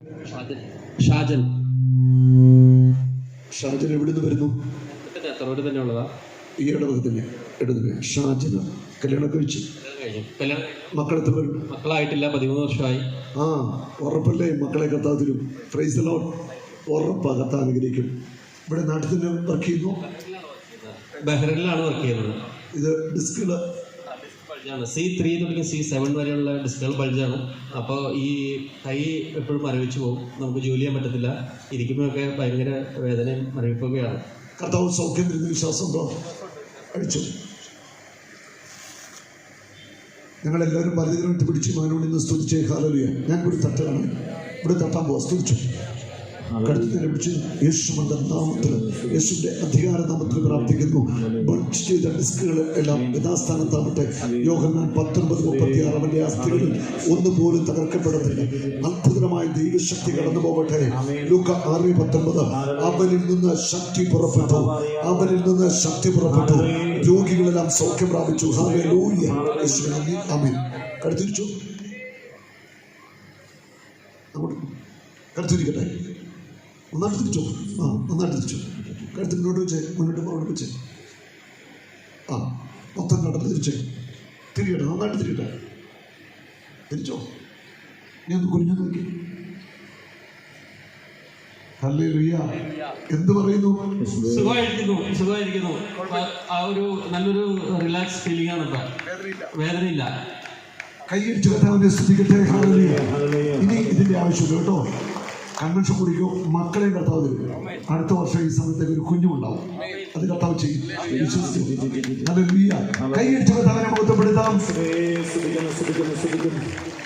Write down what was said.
ഷാജൻ. ഷാജൻ. എവിടുന്ന് വരുന്നു? തന്നെ തന്നെ ഉള്ളതാ. ഈ ഇടവക തന്നെ. ഇടതുവേ ഷാജന കല്യാണം കഴിച്ചു? കല്യാണം മക്കളായിട്ടില്ല. പതിമൂന്ന് വർഷമായി. ആ ഉറപ്പല്ലേ? മക്കളെ കത്താതിരും. പ്രൈസ് ലോൺ ഉറപ്പാ കത്താൻ അനുഗ്രഹിക്കും ഇവിടെ നാട്ടിൽ തന്നെ വർക്ക് ചെയ്യുന്നു? ബഹ്റൈനിലാണ് വർക്ക് ചെയ്യുന്നത്. ഇത് ഡിസ്കുകൾ ബൾജാണ് സി ത്രീ തുടങ്ങി സി സെവൻ വരെയുള്ള ഡിസ്കുകൾ ബൾജാണ് അപ്പോൾ ഈ കൈ എപ്പോഴും മരവിച്ചു പോകും. നമുക്ക് ജോലി ചെയ്യാൻ പറ്റത്തില്ല. ഇരിക്കുമ്പോഴൊക്കെ ഭയങ്കര വേദനയും മരവിപ്പൊക്കെയാണ്. കർത്താവ് സൗഖ്യം തരുന്ന വിശ്വാസം അടിച്ചു. ഞങ്ങളെല്ലാവരും പലതിനും വിട്ട് പിടിച്ച് മകനോട് ഇന്ന് സ്തുതിച്ചേ. ഹാലലുയ ഞാൻ ഇവിടെ തട്ടാണ് ഇവിടെ തട്ടാൻ പോവാ. സ്തുതിച്ചു. കടുത്തതിനെ പിടിച്ച് യേശുവിന്റെ നാമത്തിൽ യേശുവിന്റെ അധികാര നാമത്തിൽ പ്രാർത്ഥിക്കുന്നു. ബൾജ് ചെയ്ത ഡിസ്കുകൾ യഥാസ്ഥാനത്താവട്ടെ. യോഹന്നാൻ പത്തൊൻപത് മുപ്പത്തി ആറ് അവന്റെ അസ്ഥികളിൽ ഒന്നുപോലും തകർക്കപ്പെടത്തില്ല. അത്ഭുതമായ ദൈവശക്തി കടന്നു പോകട്ടെ. ലൂക്ക ആറ് പത്തൊൻപത് അവനിൽ നിന്ന് ശക്തി പുറപ്പെട്ടു. അവനിൽ നിന്ന് ശക്തി പുറപ്പെട്ടു. രോഗികളെല്ലാം സൗഖ്യം പ്രാപിച്ചു. ഹല്ലേലൂയ യേശുവേ നന്ദി. ആമേൻ. കടുത്തിരിച്ചു? അങ്ങോട്ട് കടുത്തിരിക്കട്ടെ. ഒന്നായിട്ട് തിരിച്ചു. ആ നന്നായിട്ട് തിരിച്ചു. കഴുത്ത് മുന്നോട്ട് വെച്ചേ മുന്നോട്ട് പുറകോട്ട് വെച്ചേ. ആ മൊത്തം കടത്ത് തിരിച്ചേ. തിരിയട്ടെ നന്നായിട്ട് തിരിയട്ടെ. തിരിച്ചോ? നീ ഒന്ന് കുഞ്ഞു നോക്കി. എന്ത് പറയുന്നു? സുഖമായിരിക്കുന്നു സുഖമായിരിക്കുന്നു. ആ- ഒരു നല്ലൊരു റിലാക്സ് ഫീലിംഗ് ആണ് വേദനയില്ല. കൈയടിച്ച് കഥാവിനെ സ്തുതിക്കട്ടെ. ഹല്ലേലൂയ. ഇനി ഇതിന്റെ ആവശ്യമില്ല കേട്ടോ. കൺവെൻഷൻ കുടിക്കും മക്കളെയും കർത്താവ് തരും. അടുത്ത വർഷം ഈ സമയത്തേക്ക് ഒരു കുഞ്ഞുമുണ്ടാവും. അത് കർത്താവ് ചെയ്യും. ഹല്ലേലൂയ. കൈയടിച്ച് സ്തുതിക്കുന്നു സ്തുതിക്കുന്നു